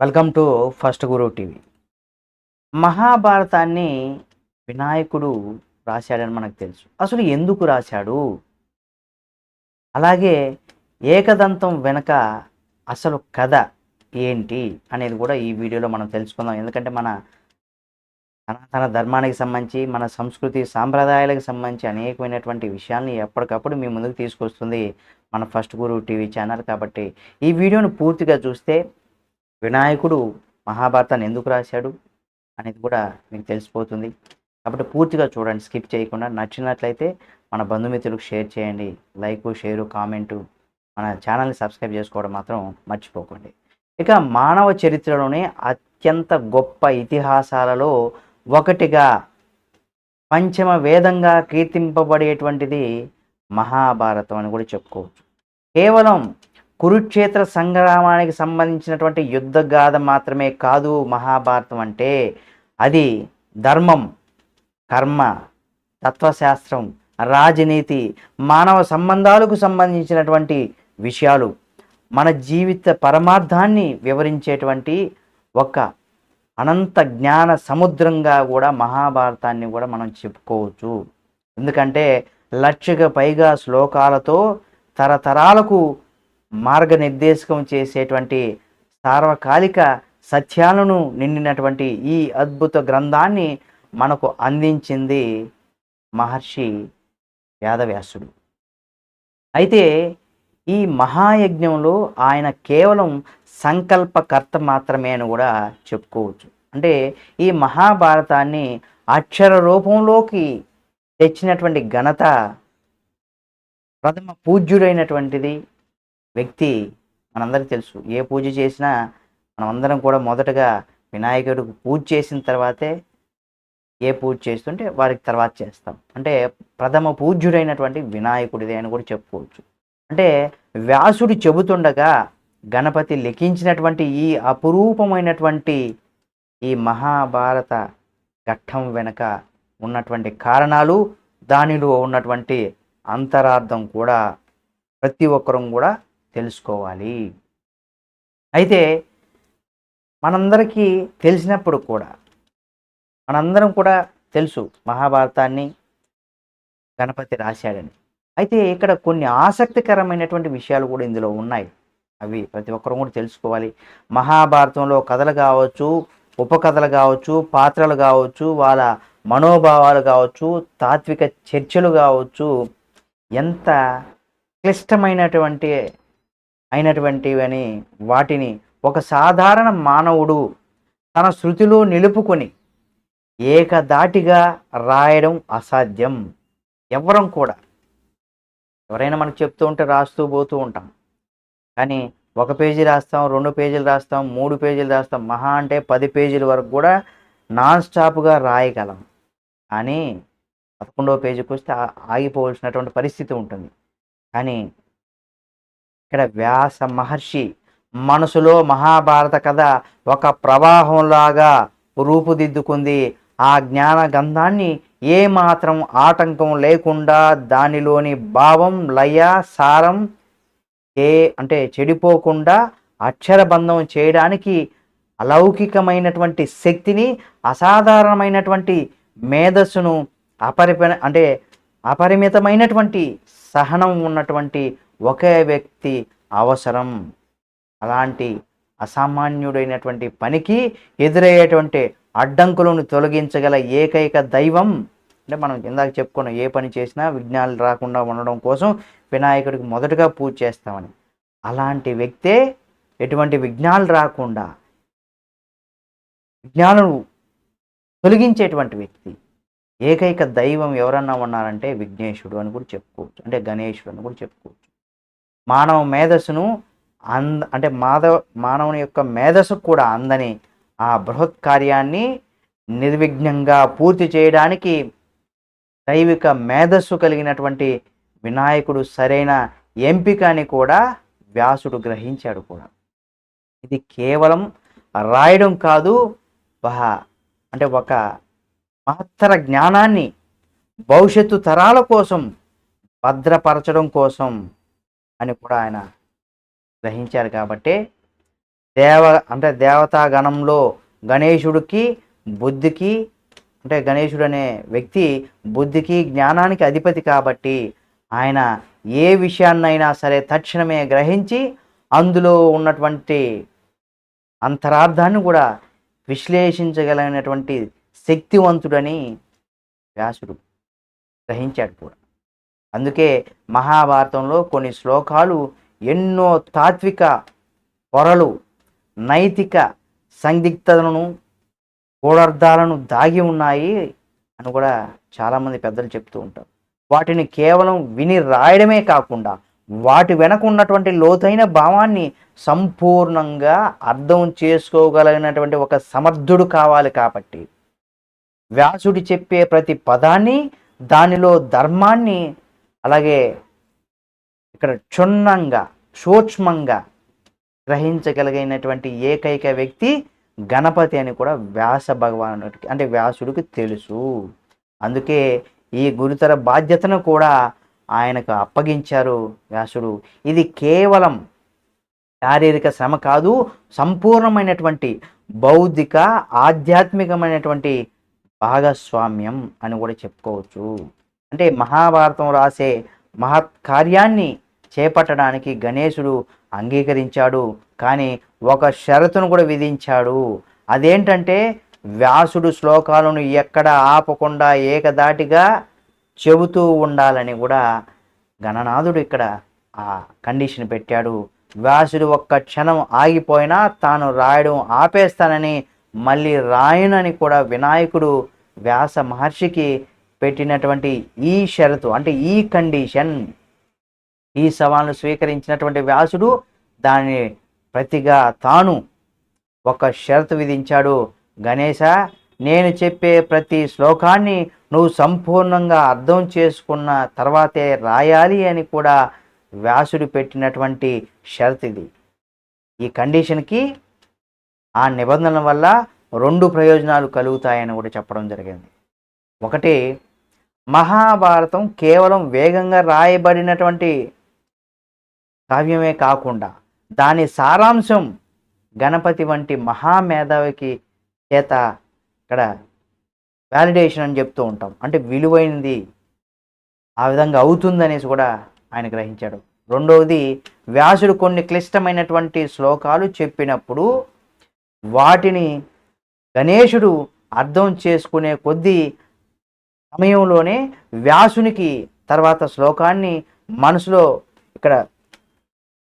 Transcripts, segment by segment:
Welcome to first Guru TV. మహాభారతాన్ని వినాయకుడు రాశాడని మనకు తెలుసు. అసలు ఎందుకు రాశాడు? అలాగే ఏకదంతం వెనక అసలు కథ ఏంటి అనేది కూడా ఈ వీడియోలో మనం తెలుసుకుందాం. ఎందుకంటే మన సనాతన ధర్మానికి సంబంధించి మన సంస్కృతి సాంప్రదాయాలకు సంబంధించి అనేకమైనటువంటి విషయాల్ని ఎప్పటికప్పుడు మీ ముందుకు తీసుకొస్తుంది మన ఫస్ట్ గురు టీవీ ఛానల్. కాబట్టి ఈ వీడియోను పూర్తిగా చూస్తే వినాయకుడు మహాభారతాన్ని ఎందుకు రాశాడు అనేది కూడా మీకు తెలిసిపోతుంది. కాబట్టి పూర్తిగా చూడండి స్కిప్ చేయకుండా. నచ్చినట్లయితే మన బంధుమిత్రులకు షేర్ చేయండి. లైక్ షేరు కామెంటు మన ఛానల్ని సబ్స్క్రైబ్ చేసుకోవడం మాత్రం మర్చిపోకండి. ఇక మానవ చరిత్రలోనే అత్యంత గొప్ప ఇతిహాసాలలో ఒకటిగా పంచమ వేదంగా కీర్తింపబడేటువంటిది మహాభారతం అని కూడా చెప్పుకోవచ్చు. కేవలం కురుక్షేత్ర సంగ్రామానికి సంబంధించినటువంటి యుద్ధ గాథ మాత్రమే కాదు మహాభారతం అంటే అది ధర్మం కర్మ తత్వశాస్త్రం రాజనీతి మానవ సంబంధాలకు సంబంధించినటువంటి విషయాలు. మన జీవిత పరమార్థాన్ని వివరించేటువంటి ఒక అనంత జ్ఞాన సముద్రంగా కూడా మహాభారతాన్ని కూడా మనం చెప్పుకోవచ్చు. ఎందుకంటే లక్షకు పైగా శ్లోకాలతో తరతరాలకు మార్గనిర్దేశకం చేసేటువంటి సార్వకాలిక సత్యాలను నిండినటువంటి ఈ అద్భుత గ్రంథాన్ని మనకు అందించింది మహర్షి వేదవ్యాసుడు అయితే ఈ మహాయజ్ఞంలో ఆయన కేవలం సంకల్పకర్త మాత్రమే అని కూడా చెప్పుకోవచ్చు. అంటే ఈ మహాభారతాన్ని అక్షర రూపంలోకి తెచ్చినటువంటి ఘనత ప్రథమ పూజ్యుడైనటువంటిది వ్యక్తి మనందరికీ తెలుసు. ఏ పూజ చేసినా మనమందరం కూడా మొదటగా వినాయకుడికి పూజ చేసిన తర్వాతే ఏ పూజ చేస్తుంటే వారికి తర్వాత చేస్తాం. అంటే ప్రథమ పూజ్యుడైనటువంటి వినాయకుడిదే అని కూడా చెప్పుకోవచ్చు. అంటే వ్యాసుడు చెబుతుండగా గణపతి లిఖించినటువంటి ఈ అపురూపమైనటువంటి ఈ మహాభారత ఘట్టం వెనక ఉన్నటువంటి కారణాలు దానిలో ఉన్నటువంటి అంతరార్థం కూడా ప్రతి ఒక్కరం కూడా తెలుసుకోవాలి. అయితే మనందరికీ తెలిసినప్పుడు కూడా మనందరం కూడా తెలుసు మహాభారతాన్ని గణపతి రాశాడని. అయితే ఇక్కడ కొన్ని ఆసక్తికరమైనటువంటి విషయాలు కూడా ఇందులో ఉన్నాయి. అవి ప్రతి ఒక్కరు కూడా తెలుసుకోవాలి. మహాభారతంలో కథలు కావచ్చు ఉపకథలు కావచ్చు పాత్రలు కావచ్చు వాళ్ళ మనోభావాలు కావచ్చు తాత్విక చర్చలు కావచ్చు ఎంత క్లిష్టమైనటువంటి అయినటువంటివని వాటిని ఒక సాధారణ మానవుడు తన శృతిలో నిలుపుకొని ఏకదాటిగా రాయడం అసాధ్యం. ఎవరం కూడా. ఎవరైనా మనకు చెప్తూ ఉంటే రాస్తూ పోతూ ఉంటాం. కానీ ఒక పేజీ రాస్తాం రెండు పేజీలు రాస్తాం మూడు పేజీలు రాస్తాం మహా అంటే పది పేజీల వరకు కూడా నాన్ స్టాప్గా రాయగలం. కానీ పదకొండవ పేజీకి వస్తే ఆగిపోవాల్సినటువంటి ఆగిపోవలసినటువంటి పరిస్థితి ఉంటుంది. కానీ ఇక్కడ వ్యాస మహర్షి మనసులో మహాభారత కథ ఒక ప్రవాహంలాగా రూపుదిద్దుకుంది. ఆ జ్ఞాన గంధాన్ని ఏ మాత్రం ఆటంకం లేకుండా దానిలోని భావం లయ సారం ఏ అంటే చెడిపోకుండా అక్షరబంధం చేయడానికి అలౌకికమైనటువంటి శక్తిని అసాధారణమైనటువంటి మేధస్సును అపరిప అంటే అపరిమితమైనటువంటి సహనం ఉన్నటువంటి ఒకే వ్యక్తి అవసరం. అలాంటి అసామాన్యుడైనటువంటి పనికి ఎదురయ్యేటువంటి అడ్డంకులను తొలగించగల ఏకైక దైవం. అంటే మనం ఇందాక చెప్పుకున్నాం ఏ పని చేసినా విఘ్నాలు రాకుండా ఉండడం కోసం వినాయకుడికి మొదటగా పూజ చేస్తామని. అలాంటి వ్యక్తే ఎటువంటి విఘ్నాలు రాకుండా విఘ్నాలను తొలగించేటువంటి వ్యక్తి ఏకైక దైవం ఎవరన్నా ఉన్నారంటే విఘ్నేశుడు అని కూడా చెప్పుకోవచ్చు. అంటే గణేశుడు అని కూడా చెప్పుకోవచ్చు. మానవ మేధస్సును అంద అంటే మాధవ మానవుని యొక్క మేధస్సు కూడా అందని ఆ బృహత్ కార్యాన్ని నిర్విఘ్నంగా పూర్తి చేయడానికి దైవిక మేధస్సు కలిగినటువంటి వినాయకుడు సరైన ఎంపిక అని కూడా వ్యాసుడు గ్రహించాడు కూడా. ఇది కేవలం రాయడం కాదు బహ అంటే ఒక మహత్తర జ్ఞానాన్ని భవిష్యత్తు తరాల కోసం భద్రపరచడం కోసం అని కూడా ఆయన గ్రహించారు కాబట్టి దేవ అంటే దేవతా గణంలో గణేశుడికి బుద్ధికి అంటే గణేశుడు అనే వ్యక్తి బుద్ధికి జ్ఞానానికి అధిపతి కాబట్టి ఆయన ఏ విషయాన్నైనా సరే తక్షణమే గ్రహించి అందులో ఉన్నటువంటి అంతరార్థాన్ని కూడా విశ్లేషించగలిగినటువంటి శక్తివంతుడని వ్యాసుడు గ్రహించాడు కూడా. అందుకే మహాభారతంలో కొన్ని శ్లోకాలు ఎన్నో తాత్విక పొరలు నైతిక సందిగ్ధతలను గూఢార్థాలను దాగి ఉన్నాయి అని కూడా చాలామంది పెద్దలు చెప్తూ ఉంటారు. వాటిని కేవలం విని రాయడమే కాకుండా వాటి వెనక ఉన్నటువంటి లోతైన భావాన్ని సంపూర్ణంగా అర్థం చేసుకోగలిగినటువంటి ఒక సమర్థుడు కావాలి కాబట్టి వ్యాసుడు చెప్పే ప్రతి పదాన్ని దానిలో ధర్మాన్ని అలాగే ఇక్కడ క్షుణ్ణంగా సూక్ష్మంగా గ్రహించగలిగినటువంటి ఏకైక వ్యక్తి గణపతి అని కూడా వ్యాస భగవానుడికి అంటే వ్యాసుడికి తెలుసు. అందుకే ఈ గురుతర బాధ్యతను కూడా ఆయనకు అప్పగించారు వ్యాసుడు. ఇది కేవలం శారీరక శ్రమ కాదు సంపూర్ణమైనటువంటి బౌద్ధిక ఆధ్యాత్మికమైనటువంటి భాగస్వామ్యం అని కూడా చెప్పుకోవచ్చు. అంటే మహాభారతం రాసే మహత్ కార్యాన్ని చేపట్టడానికి గణేశుడు అంగీకరించాడు. కానీ ఒక షరతును కూడా విధించాడు. అదేంటంటే వ్యాసుడు శ్లోకాలను ఎక్కడ ఆపకుండా ఏకదాటిగా చెబుతూ ఉండాలని కూడా గణనాథుడు ఇక్కడ ఆ కండిషన్ పెట్టాడు. వ్యాసుడు ఒక్క క్షణం ఆగిపోయినా తాను రాయడం ఆపేస్తానని మళ్ళీ రాయనని కూడా వినాయకుడు వ్యాస మహర్షికి పెట్టినటువంటి ఈ షరతు అంటే ఈ కండిషన్ ఈ సవాల్ను స్వీకరించినటువంటి వ్యాసుడు దాని ప్రతిగా తాను ఒక షరతు విధించాడు. గణేశ నేను చెప్పే ప్రతి శ్లోకాన్ని నువ్వు సంపూర్ణంగా అర్థం చేసుకున్న తర్వాతే రాయాలి అని కూడా వ్యాసుడు పెట్టినటువంటి షరత్ ఇది. ఈ కండిషన్కి ఆ నిబంధనల వల్ల రెండు ప్రయోజనాలు కలుగుతాయని కూడా చెప్పడం జరిగింది. ఒకటి మహాభారతం కేవలం వేగంగా రాయబడినటువంటి కావ్యమే కాకుండా దాని సారాంశం గణపతి వంటి మహామేధావికి చేత ఇక్కడ వ్యాలిడేషన్ అని చెప్తూ ఉంటాం. అంటే విలువైనది ఆ విధంగా అవుతుందనేసి కూడా ఆయన గ్రహించాడు. రెండవది వ్యాసుడు కొన్ని క్లిష్టమైనటువంటి శ్లోకాలు చెప్పినప్పుడు వాటిని గణేశుడు అర్థం చేసుకునే కొద్దీ సమయంలోనే వ్యాసునికి తర్వాత శ్లోకాన్ని మనసులో ఇక్కడ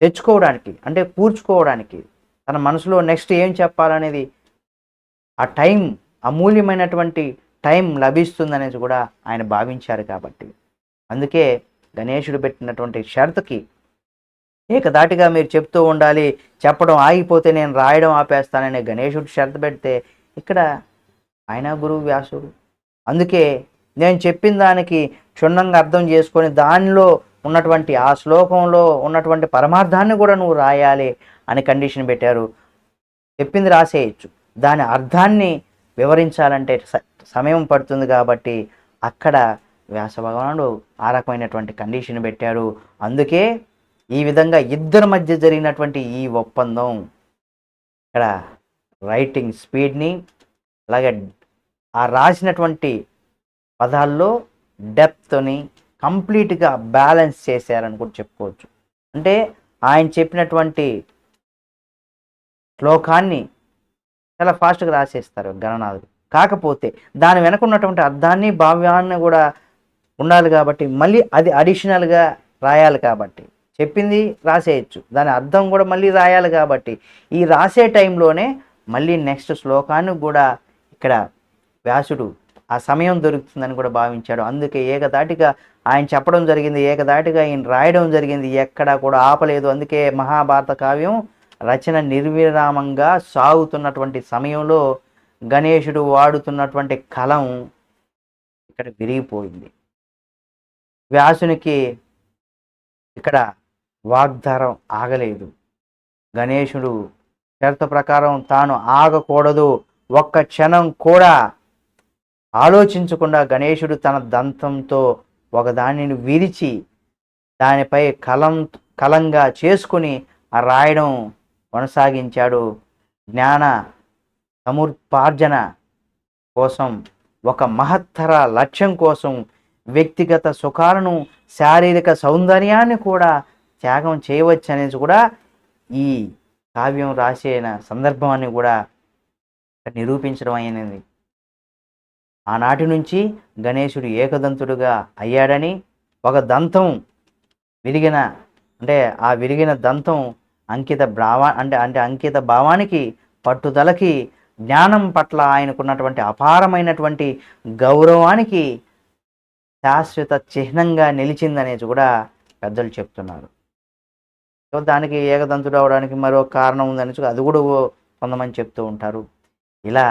తెచ్చుకోవడానికి అంటే కూర్చుకోవడానికి తన మనసులో నెక్స్ట్ ఏం చెప్పాలనేది ఆ టైం అమూల్యమైనటువంటి టైం లభిస్తుందనేది కూడా ఆయన భావించారు కాబట్టి. అందుకే గణేశుడు పెట్టినటువంటి షరతుకి ఏకదాటిగా మీరు చెప్తూ ఉండాలి చెప్పడం ఆగిపోతే నేను రాయడం ఆపేస్తాననే గణేశుడు షరతు పెడితే ఇక్కడ ఆయన గురువు వ్యాసుడు. అందుకే నేను చెప్పిన దానికి క్షుణ్ణంగా అర్థం చేసుకొని దానిలో ఉన్నటువంటి ఆ శ్లోకంలో ఉన్నటువంటి పరమార్థాన్ని కూడా నువ్వు రాయాలి అని కండిషన్ పెట్టారు. చెప్పింది రాసేయచ్చు. దాని అర్థాన్ని వివరించాలంటే స- సమయం పడుతుంది కాబట్టి అక్కడ వ్యాస భగవానుడు ఆ రకమైనటువంటి కండిషన్ పెట్టాడు అందుకే ఈ విధంగా ఇద్దరి మధ్య జరిగినటువంటి ఈ ఒప్పందం ఇక్కడ రైటింగ్ స్పీడ్ని అలాగే ఆ రాసినటువంటి పదాల్లో డెప్త్ని కంప్లీట్గా బ్యాలెన్స్ చేశారని కూడా చెప్పుకోవచ్చు. అంటే ఆయన చెప్పినటువంటి శ్లోకాన్ని చాలా ఫాస్ట్గా రాసేస్తారు గణనాథుడు. కాకపోతే దాని వెనక ఉన్నటువంటి అర్థాన్ని భావ్యాన్ని కూడా ఉండాలి కాబట్టి మళ్ళీ అది అడిషనల్గా రాయాలి కాబట్టి. చెప్పింది రాసేయచ్చు. దాని అర్థం కూడా మళ్ళీ రాయాలి కాబట్టి. ఈ రాసే టైంలోనే మళ్ళీ నెక్స్ట్ శ్లోకాన్ని కూడా ఇక్కడ వ్యాసుడు ఆ సమయం దొరుకుతుందని కూడా భావించాడు. అందుకే ఏకదాటిగా ఆయన చెప్పడం జరిగింది ఏకదాటిగా ఆయన రాయడం జరిగింది ఎక్కడా కూడా ఆపలేదు. అందుకే మహాభారత కావ్యం రచన నిర్విరామంగా సాగుతున్నటువంటి సమయంలో గణేశుడు వాడుతున్నటువంటి కలం ఇక్కడ విరిగిపోయింది. వ్యాసునికి ఇక్కడ వాగ్దారం ఆగలేదు. గణేశుడు షరతు ప్రకారం తాను ఆగకూడదు. ఒక్క క్షణం కూడా ఆలోచించకుండా గణేశుడు తన దంతంతో ఒకదానిని విరిచి దానిపై కలం కలంగా చేసుకుని ఆ రాయడం కొనసాగించాడు. జ్ఞాన సముపార్జన కోసం ఒక మహత్తర లక్ష్యం కోసం వ్యక్తిగత సుఖాలను శారీరక సౌందర్యాన్ని కూడా త్యాగం చేయవచ్చు అనేది కూడా ఈ కావ్యం రాసిన సందర్భాన్ని కూడా నిరూపించడం అయినది ఆనాటి నుంచి గణేశుడు ఏకదంతుడుగా అయ్యాడని ఒక దంతం విరిగిన అంటే ఆ విరిగిన దంతం అంకిత భావా అంటే అంటే అంకిత భావానికి పట్టుదలకి జ్ఞానం పట్ల ఆయనకున్నటువంటి అపారమైనటువంటి గౌరవానికి శాశ్వత చిహ్నంగా నిలిచిందనేది కూడా పెద్దలు చెప్తున్నారు. సో దానికి ఏకదంతుడు అవడానికి మరో కారణం ఉందని అది కూడా కొంతమంది చెప్తూ ఉంటారు. ఇలా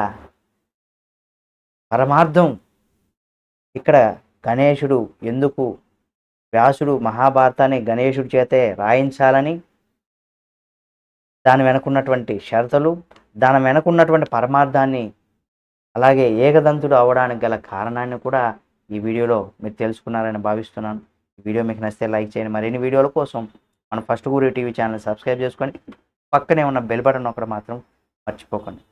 పరమార్థం. ఇక్కడ గణేశుడు ఎందుకు వ్యాసుడు మహాభారతాన్ని గణేశుడి చేతే రాయించాలని? దాని వెనకున్నటువంటి షరతులు దాని వెనకున్నటువంటి పరమార్థాన్ని అలాగే ఏకదంతుడు అవడానికి గల కారణాన్ని కూడా ఈ వీడియోలో మీరు తెలుసుకున్నారని భావిస్తున్నాను. ఈ వీడియో మీకు నచ్చితే లైక్ చేయండి. మరిన్ని వీడియోల కోసం మన ఫస్ట్ గురి టీవీ ఛానల్ సబ్స్క్రైబ్ చేసుకొని పక్కనే ఉన్న బెల్ బటన్ ఒకటి మాత్రం మర్చిపోకండి.